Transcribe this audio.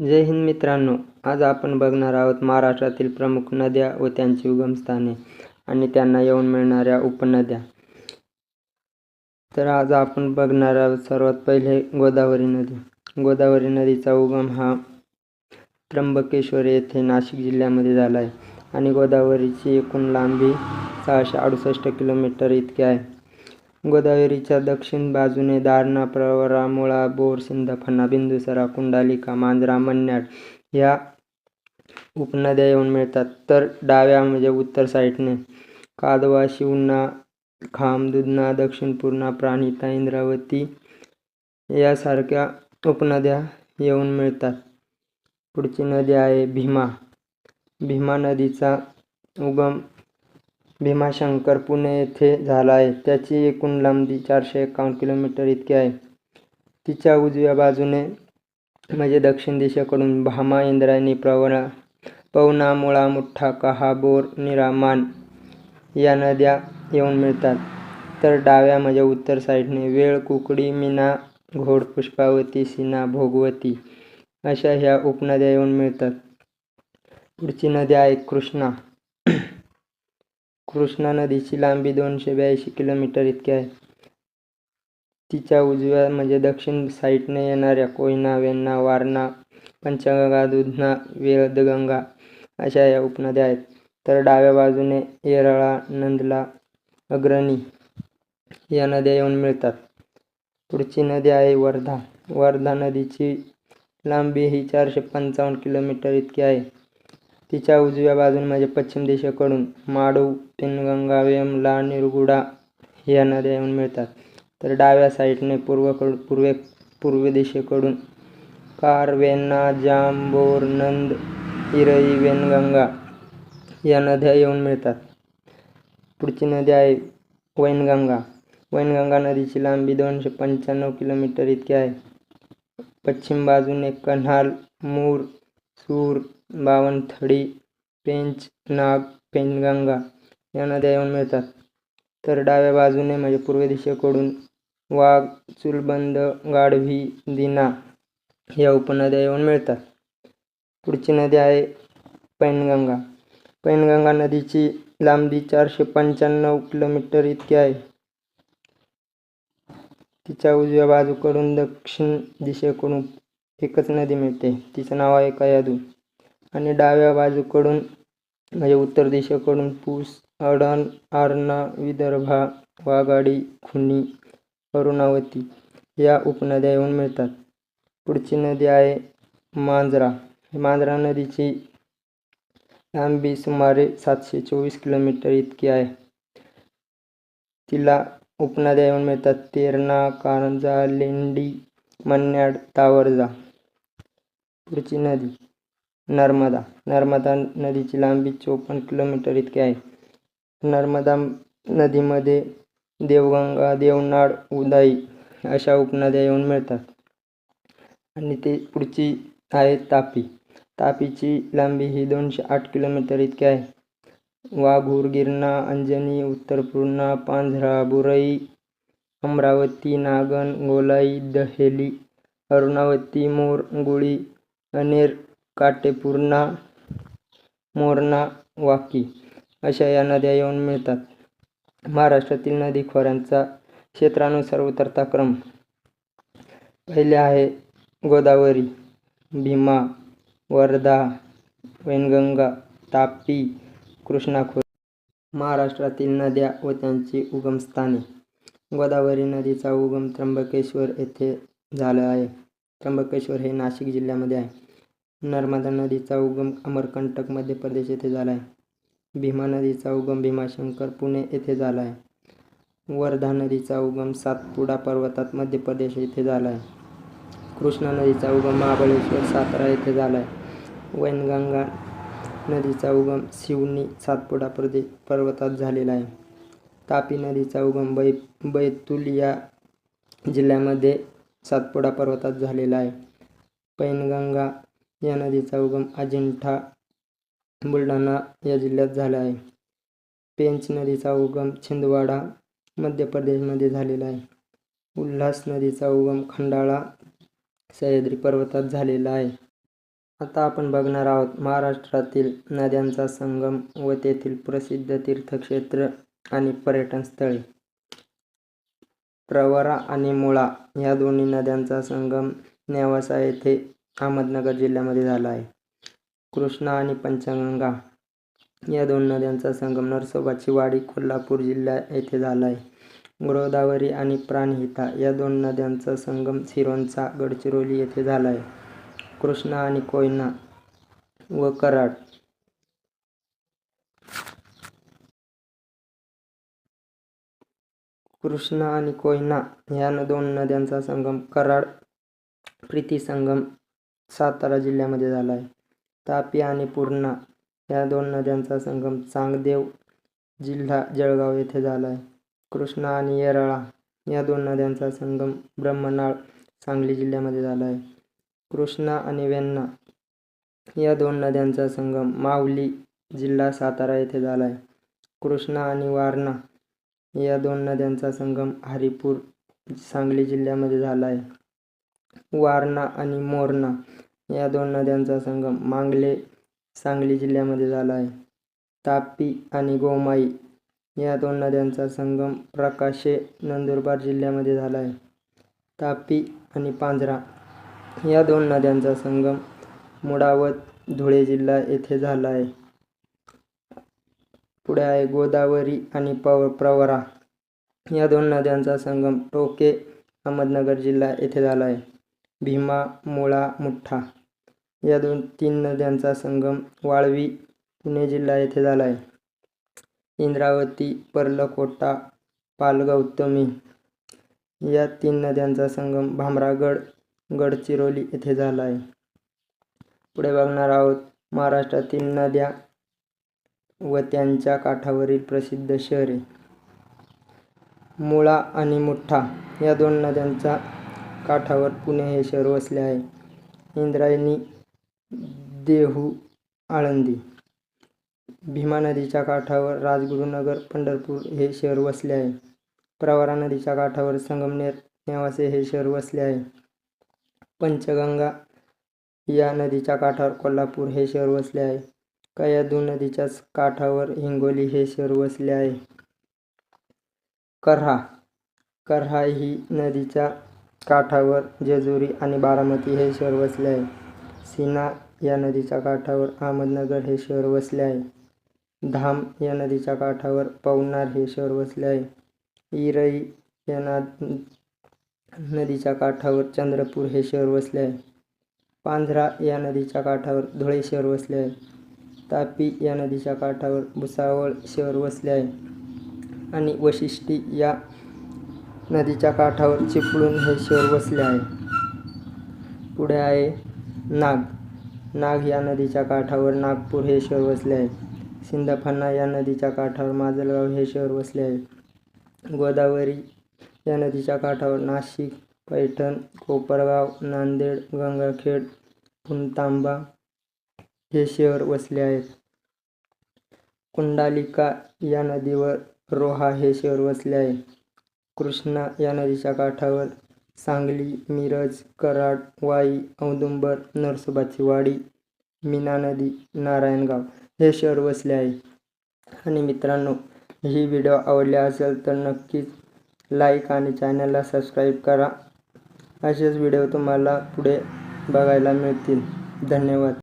जय हिंद मित्रांनो आज आपण बघणार आहोत महाराष्ट्रातील प्रमुख नद्या व त्यांची उगमस्थाने आणि त्यांना येऊन मिळणाऱ्या उपनद्या. तर आज आपण बघणार आहोत सर्वात पहिले गोदावरी नदी. गोदावरी नदीचा उगम हा त्र्यंबकेश्वर येथे नाशिक जिल्ह्यामध्ये झाला आहे आणि गोदावरीची एकूण लांबी सहाशे अडुसष्ट किलोमीटर इतकी आहे. गोदावरीच्या दक्षिण बाजूने दारणा प्रवरा मुळा बोर सिंदफणा बिंदुसरा कुंडालिका मांजरा मन्याड ह्या उपनद्या येऊन मिळतात. तर डाव्या म्हणजे उत्तर साईडने. कादवा शिवना खाम दुधना दक्षिण पूर्णा प्राणिता इंद्रावती यासारख्या उपनद्या येऊन मिळतात. पुढची नदी आहे भीमा. भीमा नदीचा उगम भीमाशंकर पुणे येथे झाला आहे. त्याची एकूण लांबी चारशे एकावन्न किलोमीटर इतकी आहे. तिच्या उजव्या बाजूने म्हणजे दक्षिण दिशेकडून भामा इंद्रायणी प्रवणा पवना मुळा मुठ्ठा कहाबोर निरामान या नद्या येऊन मिळतात. तर डाव्या म्हणजे उत्तर साईडने वेळ कुकडी मीना घोड पुष्पावती सीना भोगवती अशा ह्या उपनद्या येऊन मिळतात. पुढची नदी आहे कृष्णा. कृष्णा नदीची लांबी दोनशे ब्याऐंशी किलोमीटर इतकी आहे. तिच्या उजव्या म्हणजे दक्षिण साईडने येणाऱ्या कोयना वेन्ना वारणा पंचगंगा दुधना वेदगंगा अशा या उपनद्या आहेत. तर डाव्या बाजूने येरळा नंदला अग्रणी या नद्या येऊन मिळतात. पुढची नदी आहे वर्धा. वर्धा नदीची लांबी ही चारशे पंचावन्न किलोमीटर इतकी आहे. तिच्या उजव्या बाजूने म्हणजे पश्चिम दिशेकडून माडू पिनगंगा वेमला निरगुडा या नद्या येऊन मिळतात. तर डाव्या साईडने पूर्वकडून पूर्वे पूर्व दिशेकडून कार वेण्णा जांबोर नंद इरई वेनगंगा या नद्या येऊन मिळतात. पुढची नदी आहे वैनगंगा. वैनगंगा नदीची लांबी दोनशे पंच्याण्णव किलोमीटर इतकी आहे. पश्चिम बाजूने कन्हाल मूर सूर बावनथडी पेंच नाग पेनगंगा या नद्या येऊन मिळतात. तर डाव्या बाजूने म्हणजे पूर्व दिशेकडून वाघ चुलबंद गाढवी दिना या उपनद्या येऊन मिळतात. पुढची नदी आहे पैनगंगा. पैनगंगा नदीची लांबी चारशे पंच्याण्णव किलोमीटर इतकी आहे. तिच्या उजव्या बाजूकडून दक्षिण दिशेकडून एकच नदी मिळते. तिचं नाव आहे कयादू आणि डाव्या बाजूकडून म्हणजे उत्तर दिशेकडून पूस अडण आरणा विदर्भा वाघाडी खुनी अरुणावती या उपनद्या येऊन मिळतात. पुढची नदी आहे मांजरा. मांजरा नदीची लांबी सुमारे सातशे चोवीस किलोमीटर इतकी आहे. तिला उपनद्या येऊन मिळतात. तेरणा कारंजा लेंडी मन्याड तावरजा. पुढची नदी नर्मदा. नर्मदा नदीची लांबी चोपन्न किलोमीटर इतकी आहे. नर्मदा नदीमध्ये देवगंगा देवनाड उदाई अशा उपनद्या येऊन मिळतात. आणि ते पुढची आहे तापी. तापीची लांबी ही दोनशे आठ किलोमीटर इतकी आहे. वाघूर गिरणा अंजनी उत्तरपूर्णा पांझरा बुरई अमरावती नागन गोलाई दहेली अरुणावती मोर गुळी अनेर काटेपूर्णा मोरणा वाकी अशा या नद्या येऊन मिळतात. महाराष्ट्रातील नदी खोऱ्यांचा क्षेत्रानुसार उतरता क्रम. पहिले आहे गोदावरी भीमा वर्धा वैनगंगा तापी कृष्णाखोर. महाराष्ट्रातील नद्या व त्यांची उगमस्थाने. गोदावरी नदीचा उगम त्र्यंबकेश्वर येथे झाला आहे. त्र्यंबकेश्वर हे नाशिक जिल्ह्यामध्ये आहे. नर्मदा नदीचा उगम अमरकंटक मध्य प्रदेश येथे झाला आहे. भीमा नदीचा उगम भीमाशंकर पुणे येथे झाला आहे. वर्धा नदीचा उगम सातपुडा पर्वतात मध्य प्रदेश येथे झाला आहे. कृष्णा नदीचा उगम महाबळेश्वर सातारा येथे झाला आहे. वैनगंगा नदीचा उगम शिवनी सातपुडा प्रदे पर्वतात झालेला आहे. तापी नदीचा उगम बै बैतुलिया या जिल्ह्यामध्ये सातपुडा पर्वतात झालेला आहे. पैनगंगा या नदीचा उगम अजिंठा बुलढाणा या जिल्ह्यात झाला आहे. पेंच नदीचा उगम छिंदवाडा मध्य प्रदेशमध्ये झालेला आहे. उल्हास नदीचा उगम खंडाळा सह्याद्री पर्वतात झालेला आहे. आता आपण बघणार आहोत महाराष्ट्रातील नद्यांचा संगम व तेथील प्रसिद्ध तीर्थक्षेत्र आणि पर्यटन स्थळे प्रवरा आणि मुळा या दोन्ही नद्यांचा संगम नेवासा येथे अहमदनगर जिल्ह्यामध्ये झाला आहे. कृष्णा आणि पंचगंगा या दोन नद्यांचा संगम नरसोबाची वाडी कोल्हापूर जिल्हा येथे झाला आहे. गोदावरी आणि प्राणहिता या दोन नद्यांचा संगम सिरोंचा गडचिरोली येथे झाला आहे. कृष्णा आणि कोयना व कराड कृष्णा आणि कोयना ह्या न- दोन नद्यांचा संगम कराड प्रीती संगम सातारा जिल्ह्यामध्ये झाला आहे. तापी आणि पूर्णा या दोन नद्यांचा संगम चांगदेव जिल्हा जळगाव येथे झाला आहे. कृष्णा आणि येरळा या दोन नद्यांचा संगम ब्रह्मनाळ सांगली जिल्ह्यामध्ये झाला आहे. कृष्णा आणि वेण्णा या दोन नद्यांचा संगम माऊली जिल्हा सातारा येथे झाला आहे. कृष्णा आणि वारणा या दोन नद्यांचा संगम हरिपूर सांगली जिल्ह्यामध्ये झाला आहे. वारणा आणि मोरणा या दोन नद्यांचा संगम मांगले सांगली जिल्ह्यामध्ये झाला आहे. तापी आणि गोमाई या दोन नद्यांचा संगम प्रकाशे नंदुरबार जिल्ह्यामध्ये झाला आहे. तापी आणि पांझरा या दोन नद्यांचा संगम मुडावत धुळे जिल्हा येथे झाला आहे. पुढे आहे गोदावरी आणि पव प्रवरा. या दोन नद्यांचा संगम टोके अहमदनगर जिल्हा येथे झाला आहे. भीमा मुळा मुठ्ठा. या दोन तीन नद्यांचा संगम वाळवी पुणे जिल्हा येथे झाला आहे. इंद्रावती पर्लकोटा पालगौतमी. या तीन नद्यांचा संगम भामरागड गडचिरोली येथे झाला आहे. पुढे बघणार आहोत महाराष्ट्रातील नद्या व त्यांच्या काठावरील प्रसिद्ध शहरे. मुळा आणि मुठ्ठा या दोन नद्यांच्या काठावर पुणे हे शहर वसले आहे. इंद्रायणी देहू आळंदी. भीमा नदीच्या काठावर राजगुरुनगर पंढरपूर हे शहर वसले आहे. प्रवरा नदीच्या काठावर संगमनेर नेवासे हे शहर वसले आहे. पंचगंगा या नदीच्या काठावर कोल्हापूर हे शहर वसले आहे. कयाधू नदीच्याच काठावर हिंगोली हे शहर वसले आहे. करहा. करहा ही नदीच्या काठावर जेजुरी आणि बारामती हे शहर वसले आहे. सीना या नदीच्या काठावर अहमदनगर हे शहर वसले आहे. धाम या नदीच्या काठावर पवनार हे शहर वसले आहे. इरई या ना नदीच्या काठावर चंद्रपूर हे शहर वसले आहे. पांझरा या नदीच्या काठावर धुळे शहर वसले आहे. तापी या नदीच्या काठावर भुसावळ शहर वसले आहे. आणि वशिष्ठी या नदीच्या काठावर चिपळूण हे शहर वसले आहे. पुढे आहे नाग. नाग या नदीच्या काठावर नागपूर हे शहर वसले आहे. सिंदफणा या नदीच्या काठावर माजलगाव हे शहर वसले आहे. गोदावरी या नदीच्या काठावर नाशिक पैठण कोपरगाव नांदेड गंगाखेड पुणतांबा हे शहर वसले आहे कुंडालिका या नदीवर रोहा हे शहर वसले आहे. कृष्णा या नदीच्या काठावर सांगली मिरज कराड वाई औदुंबर नरसोबाची वाडी मीना नदी नारायणगाव हे शहर वसले आहे. आणि मित्रांनो ही व्हिडिओ आवडली असेल तर नक्कीच लाईक आणि चॅनलला सबस्क्राईब करा. असेच व्हिडिओ तुम्हाला पुढे बघायला मिळतील. धन्यवाद.